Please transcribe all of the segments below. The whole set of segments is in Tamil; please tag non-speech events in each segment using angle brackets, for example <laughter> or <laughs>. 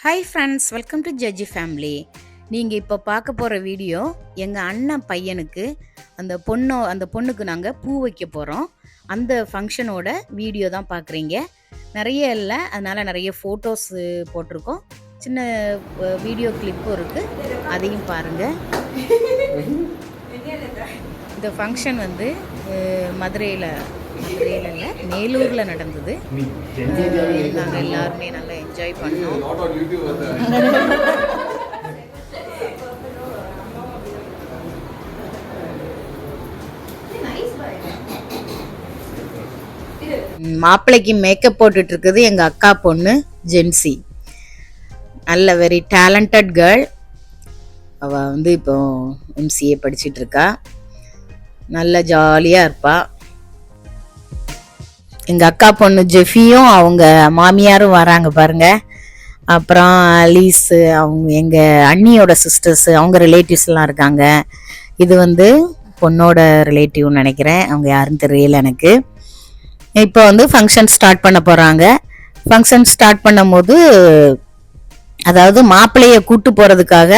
Hi friends welcome to judge family நீங்கள் இப்போ பார்க்க போகிற வீடியோ எங்கள் அண்ணன் பையனுக்கு அந்த பொண்ணோ அந்த பொண்ணுக்கு நாங்கள் பூ வைக்க போகிறோம் அந்த ஃபங்க்ஷனோட வீடியோ தான் பார்க்குறீங்க. நிறைய இல்லை அதனால் நிறைய ஃபோட்டோஸ் போட்டிருக்கோம். சின்ன வீடியோ கிளிப்பும் இருக்குது அதையும் பாருங்கள் <laughs> இந்த ஃபங்க்ஷன் வந்து மதுரையில் மதுரையில் இல்லை மேலூரில் நடந்தது. நாங்கள் எல்லாருமே நல்லா என்ஜாய் பண்ணோம். மாப்பிள்ளைக்கு மேக்கப் போட்டுட்டு இருக்குது எங்கள் அக்கா பொண்ணு ஜென்சி. நல்ல வெரி டேலண்டட் கேர்ள் அவள் வந்து இப்போ எம்சிஏ படிச்சிட்டு இருக்கா நல்ல ஜாலியாக இருப்பா. எங்கள் அக்கா பொண்ணு ஜெஃபியும் அவங்க மாமியாரும் வராங்க பாருங்க. அப்புறம் லீஸு அவங்க எங்கள் அண்ணியோட சிஸ்டர்ஸு அவங்க ரிலேட்டிவ்ஸ்லாம் இருக்காங்க. இது வந்து பொண்ணோட ரிலேட்டிவ்னு நினைக்கிறேன். அவங்க யாருன்னு தெரியல எனக்கு. இப்போ வந்து ஃபங்க்ஷன் ஸ்டார்ட் பண்ண போகிறாங்க ஃபங்க்ஷன் ஸ்டார்ட் பண்ணும்போது அதாவது மாப்பிள்ளைய கூட்டு போகிறதுக்காக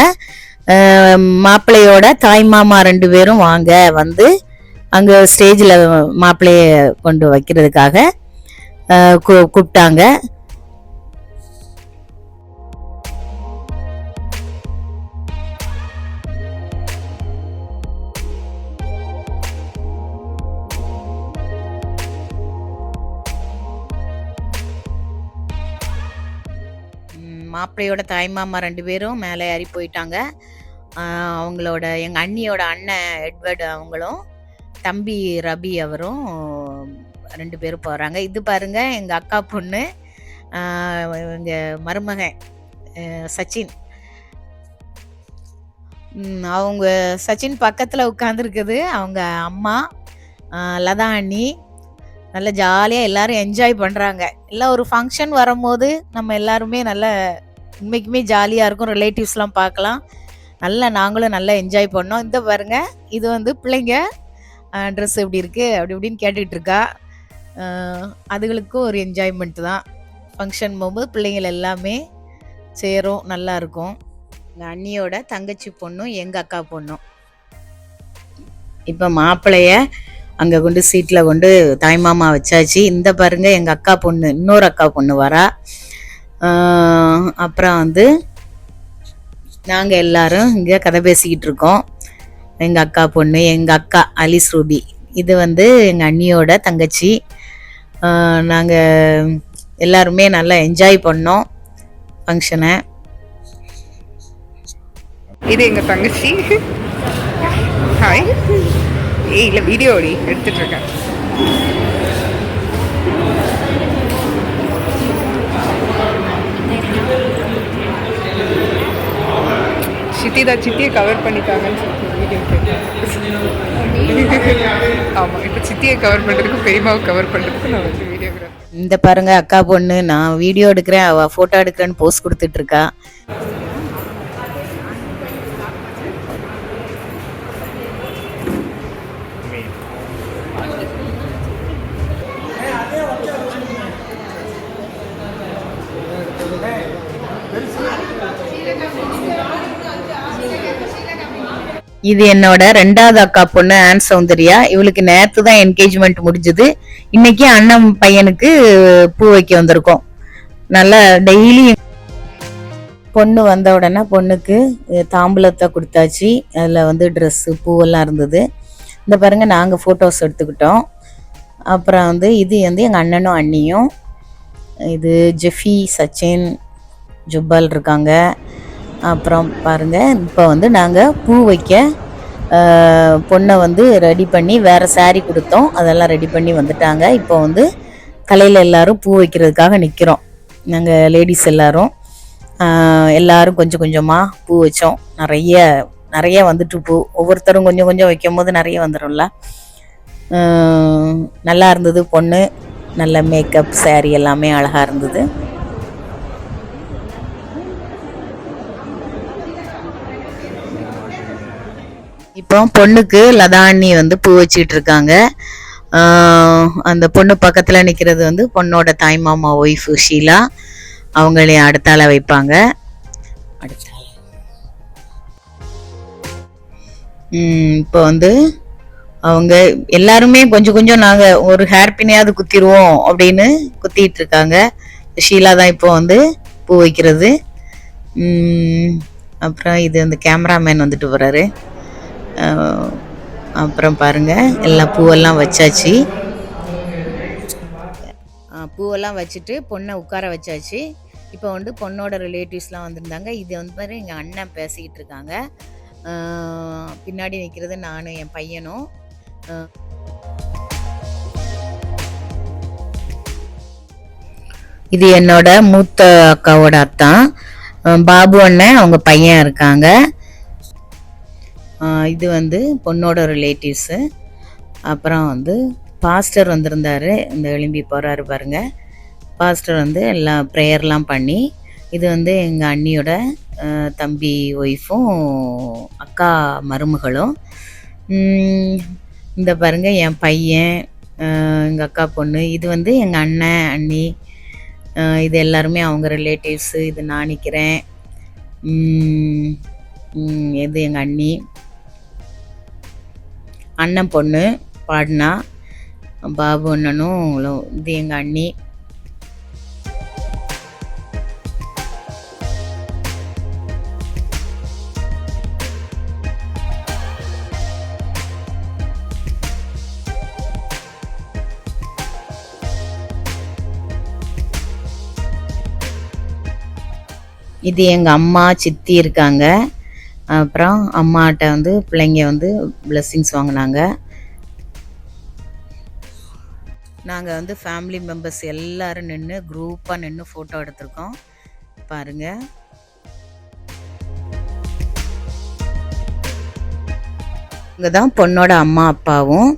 மாப்பிள்ளையோட தாய் மாமா ரெண்டு பேரும் வாங்க வந்து அங்கே ஸ்டேஜில் மாப்பிள்ளைய கொண்டு வைக்கிறதுக்காக கூ- கூப்பிட்டாங்க. மாப்பிள்ளையோட தாய்மாமா ரெண்டு பேரும் மேலே ஏறி போயிட்டாங்க. அவங்களோட எங்கள் அண்ணியோட அண்ணன் எட்வர்டு அவங்களும். தம்பி ரபி அவரும் ரெண்டு பேரும் போகிறாங்க இது பாருங்க எங்கள் அக்கா பொண்ணு எங்கள் மருமகன் சச்சின். அவங்க சச்சின் பக்கத்தில் உட்காந்துருக்குது அவங்க அம்மா லதா அண்ணி நல்ல ஜாலியாக எல்லாரும் என்ஜாய் பண்ணுறாங்க எல்லாம் ஒரு ஃபங்க்ஷன் வரும்போது நம்ம எல்லாருமே நல்ல உண்மைக்குமே ஜாலியாக இருக்கும். ரிலேட்டிவ்ஸ்லாம் பார்க்கலாம். நல்லா நாங்களும் நல்லா என்ஜாய் பண்ணோம். இந்த பாருங்க இது வந்து பிள்ளைங்க ட்ரெஸ் எப்படி இருக்கு? அப்படி இப்படின்னு கேட்டுட்டு இருக்கா. அதுகளுக்கும் ஒரு என்ஜாய்மெண்ட் தான். ஃபங்க்ஷன் போகும்போது பிள்ளைங்கள் எல்லாமே சேரும் நல்லா இருக்கும். எங்கள் அண்ணியோட தங்கச்சி பொண்ணும் எங்கள் அக்கா பொண்ணும். இப்போ மாப்பிள்ளைய அங்கே கொண்டு சீட்டில் கொண்டு தாய்மாமா வச்சாச்சு. இந்த பாருங்க எங்கள் அக்கா பொண்ணு இன்னொரு அக்கா பொண்ணு வரா. அப்புறம் வந்து நாங்கள் எல்லாரும் இங்கே கதை பேசிக்கிட்டு இருக்கோம். எங்கள் அக்கா பொண்ணு எங்கள் அக்கா அலிஸ் ரூபி. இது வந்து எங்கள் அண்ணியோட தங்கச்சி. நாங்கள் எல்லாருமே நல்லா என்ஜாய் பண்ணோம் ஃபங்க்ஷனை இது எங்கள் தங்கச்சி. ஹாய் ஏய் இல்லை வீடியோ எடுத்துட்ருக்கேன் தான் சித்தியை கவர் பண்ணிட்டாங்கன்னு வீடியோ ஆமாம் இப்போ சித்தியை கவர் பண்ணுறதுக்கு பெரியமாவை கவர் பண்ணுறதுக்கு நான் வந்து வீடியோகிராஃபர் இந்த பாருங்க அக்கா பொண்ணு நான் வீடியோ எடுக்கிறேன் அவள் ஃபோட்டோ எடுக்கிறேன்னு போஸ்ட் கொடுத்துட்டு இருக்கா. இது என்னோட ரெண்டாவது அக்கா பொண்ணு ஆன் சௌந்தர்யா. இவளுக்கு நேற்று தான் என்கேஜ்மெண்ட் முடிஞ்சது. இன்னைக்கு அண்ணன் பையனுக்கு பூ வைக்க வந்திருக்கோம். நல்லா டெய்லி பொண்ணு வந்த உடனே பொண்ணுக்கு தாம்பூலத்தை கொடுத்தாச்சு. அதில் வந்து ட்ரெஸ்ஸு பூவெல்லாம் இருந்தது. இந்த பாருங்க நாங்கள் ஃபோட்டோஸ் எடுத்துக்கிட்டோம். அப்புறம் வந்து இது வந்து எங்கள் அண்ணனும் அண்ணியும். இது ஜெஃபி சச்சின் ஜுப்பால் இருக்காங்க. அப்புறம் பாருங்கள் இப்போ வந்து நாங்கள் பூ வைக்க பொண்ணை வந்து ரெடி பண்ணி வேறு saree கொடுத்தோம். அதெல்லாம் ரெடி பண்ணி வந்துட்டாங்க. இப்போ வந்து கலையில் எல்லாரும் பூ வைக்கிறதுக்காக நிற்கிறோம் நாங்கள் லேடிஸ் எல்லோரும். எல்லோரும் எல்லாரும் கொஞ்சம் கொஞ்சமாக பூ வச்சோம். நிறைய நிறைய வந்துட்டு பூ. ஒவ்வொருத்தரும் கொஞ்சம் கொஞ்சம் வைக்கும் போது நிறைய வந்துடும்ல நல்லா இருந்தது பொண்ணு. நல்ல மேக்கப் saree எல்லாமே அழகாக இருந்தது. இப்போ பொண்ணுக்கு லதாண்ணி வந்து பூ வச்சிட்டு இருக்காங்க அந்த பொண்ணு பக்கத்துல நிக்கிறது வந்து பொண்ணோட தாய்மாமா ஒய்ஃப் ஷீலா. அவங்களே அடுத்தால வைப்பாங்க. அடுத்தால இப்போ வந்து அவங்க எல்லாருமே கொஞ்சம் கொஞ்சம் நாங்க ஒரு ஹேர் பின்னையாவது குத்திடுவோம் அப்படின்னு குத்திட்டு இருக்காங்க ஷீலா தான் இப்போ வந்து பூ வைக்கிறது. அப்புறம் இது அந்த கேமராமேன் வந்துட்டு போறாரு. அஹ், அப்புறம் பாருங்கள் எல்லா பூவெல்லாம் வச்சாச்சு. பூவெல்லாம் வச்சுட்டு பொண்ணை உட்கார வச்சாச்சு. இப்போ வந்து பொண்ணோட ரிலேட்டிவ்ஸ்லாம் வந்திருந்தாங்க. இது வந்து பாரு எங்கள் அண்ணன் பேசிக்கிட்டு இருக்காங்க. பின்னாடி நிற்கிறது நானும் என் பையனும். இது என்னோட மூத்த அக்காவோட அத்தான். பாபு அண்ணன் அவங்க பையன் இருக்காங்க. இது வந்து பொண்ணோட ரிலேட்டிவ்ஸு அப்புறம் வந்து பாஸ்டர் வந்திருந்தாரு. இந்த எழும்பி போகிறாரு பாருங்கள் பாஸ்டர் வந்து எல்லாம் ப்ரேயர்லாம் பண்ணி இது வந்து எங்கள் அண்ணியோட தம்பி ஒய்ஃபும் அக்கா மருமகளும். இந்த பாருங்கள் என் பையன் எங்கள் அக்கா பொண்ணு இது வந்து எங்கள் அண்ணன் அண்ணி இது எல்லாருமே அவங்க ரிலேட்டிவ்ஸு இது நான் நிற்கிறேன் இது எங்கள் அண்ணி. அண்ணன் பொண்ணு பாடினா பாபு அண்ணனும் இது எங்கள் அண்ணி. இது எங்கள் அம்மா சித்தி இருக்காங்க. அப்புறம் அம்மாட்ட வந்து பிள்ளைங்க வந்து பிளெஸ்ஸிங்ஸ் வாங்கினாங்க. நாங்கள் வந்து ஃபேமிலி மெம்பர்ஸ் எல்லாரும் நின்று குரூப்பாக நின்று ஃபோட்டோ எடுத்திருக்கோம். பாருங்க. இங்கே தான் பொண்ணோட அம்மா அப்பாவும்.